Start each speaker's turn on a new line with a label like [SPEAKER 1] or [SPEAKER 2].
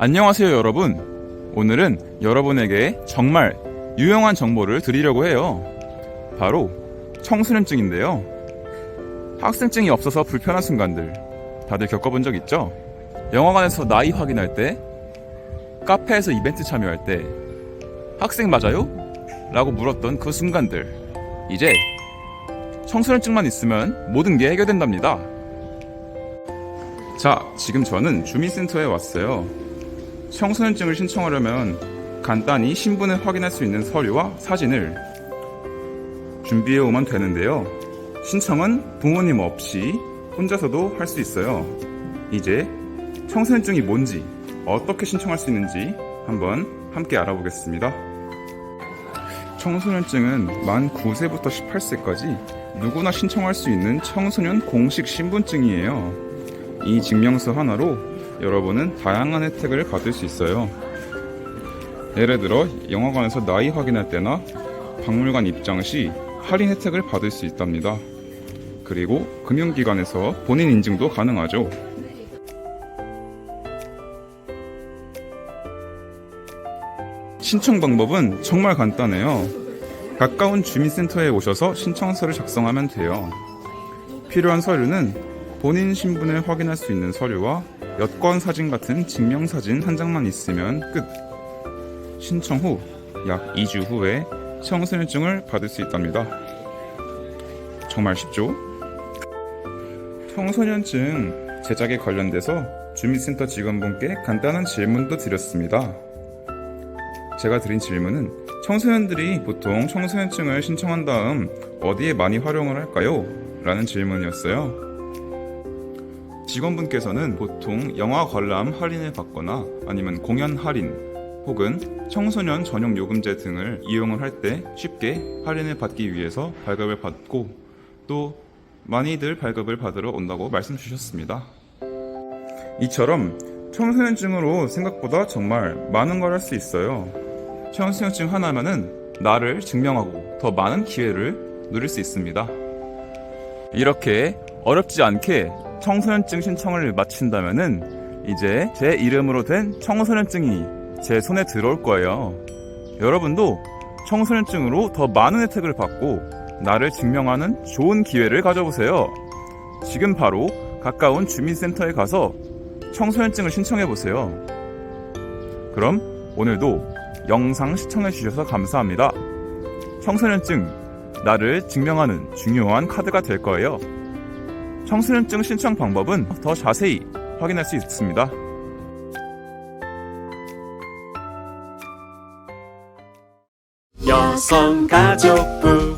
[SPEAKER 1] 안녕하세요, 여러분. 오늘은 여러분에게 정말 유용한 정보를 드리려고 해요. 바로 청소년증인데요. 학생증이 없어서 불편한 순간들 다들 겪어본 적 있죠? 영화관에서 나이 확인할 때, 카페에서 이벤트 참여할 때, 학생 맞아요? 라고 물었던 그 순간들. 이제 청소년증만 있으면 모든 게 해결된답니다. 자, 지금 저는 주민센터에 왔어요. 청소년증을 신청하려면 간단히 신분을 확인할 수 있는 서류와 사진을 준비해 오면 되는데요. 신청은 부모님 없이 혼자서도 할 수 있어요. 이제 청소년증이 뭔지, 어떻게 신청할 수 있는지 한번 함께 알아보겠습니다. 청소년증은 만 9세부터 18세까지 누구나 신청할 수 있는 청소년 공식 신분증이에요. 이 증명서 하나로 여러분은 다양한 혜택을 받을 수 있어요. 예를 들어 영화관에서 나이 확인할 때나 박물관 입장 시 할인 혜택을 받을 수 있답니다. 그리고 금융기관에서 본인 인증도 가능하죠. 신청 방법은 정말 간단해요. 가까운 주민센터에 오셔서 신청서를 작성하면 돼요. 필요한 서류는 본인 신분을 확인할 수 있는 서류와 여권 사진 같은 증명 사진 한 장만 있으면 끝. 신청 후 약 2주 후에 청소년증을 받을 수 있답니다. 정말 쉽죠? 청소년증 제작에 관련돼서 주민센터 직원분께 간단한 질문도 드렸습니다. 제가 드린 질문은 청소년들이 보통 청소년증을 신청한 다음 어디에 많이 활용을 할까요? 라는 질문이었어요. 직원분께서는 보통 영화 관람 할인을 받거나 아니면 공연 할인 혹은 청소년 전용 요금제 등을 이용을 할 때 쉽게 할인을 받기 위해서 발급을 받고 또 많이들 발급을 받으러 온다고 말씀 주셨습니다. 이처럼 청소년증으로 생각보다 정말 많은 걸 할 수 있어요. 청소년증 하나면은 나를 증명하고 더 많은 기회를 누릴 수 있습니다. 이렇게 어렵지 않게 청소년증 신청을 마친다면은 이제 제 이름으로 된 청소년증이 제 손에 들어올 거예요. 여러분도 청소년증으로 더 많은 혜택을 받고 나를 증명하는 좋은 기회를 가져보세요. 지금 바로 가까운 주민센터에 가서 청소년증을 신청해 보세요. 그럼 오늘도 영상 시청해 주셔서 감사합니다. 청소년증 나를 증명하는 중요한 카드가 될 거예요. 청소년증 신청 방법은 더 자세히 확인할 수 있습니다.
[SPEAKER 2] 여성가족부